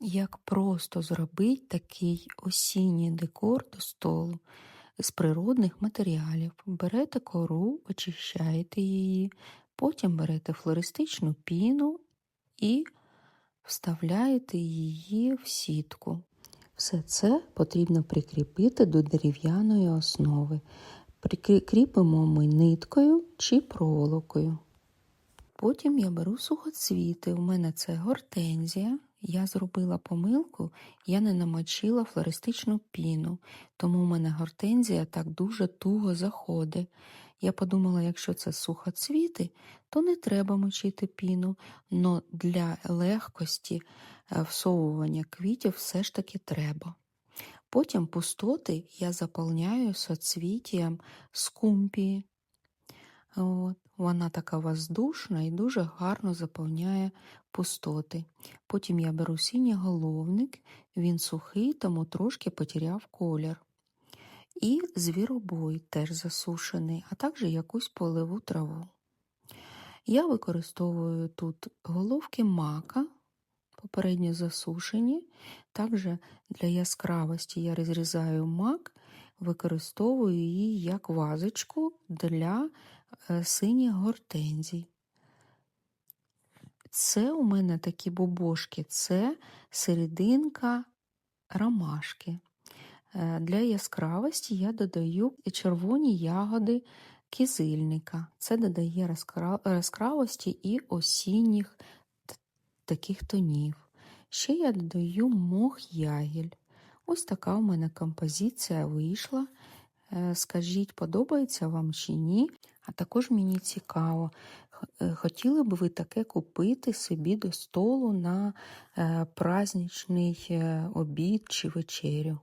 як просто зробити такий осінній декор до столу з природних матеріалів. Берете кору, очищаєте її, потім берете флористичну піну і вставляєте її в сітку. Все це потрібно прикріпити до дерев'яної основи. Прикріпимо ми ниткою чи проволокою. Потім я беру сухоцвіти. У мене це гортензія. Я зробила помилку, я не намочила флористичну піну, тому у мене гортензія так дуже туго заходить. Я подумала, якщо це сухоцвіти, то не треба мочити піну, але для легкості е, всовування квітів все ж таки треба. Потім пустоти я заповняю соцвіттям скумпії. От. Вона така воздушна і дуже гарно заповняє пустоти. Потім я беру синій головник, він сухий, тому трошки потеряв колір. І звіробой теж засушений, а також якусь поливу траву. Я використовую тут головки мака, попередньо засушені. Також для яскравості я розрізаю мак, використовую її як вазочку для синіх гортензій. Це у мене такі бобошки, це серединка ромашки. Для яскравості я додаю червоні ягоди кизильника. Це додає яскравості і осінніх таких тонів. Ще я додаю мох ягіль. Ось така у мене композиція вийшла. Скажіть, подобається вам чи ні? А також мені цікаво, хотіли б ви таке купити собі до столу на праздничний обід чи вечерю?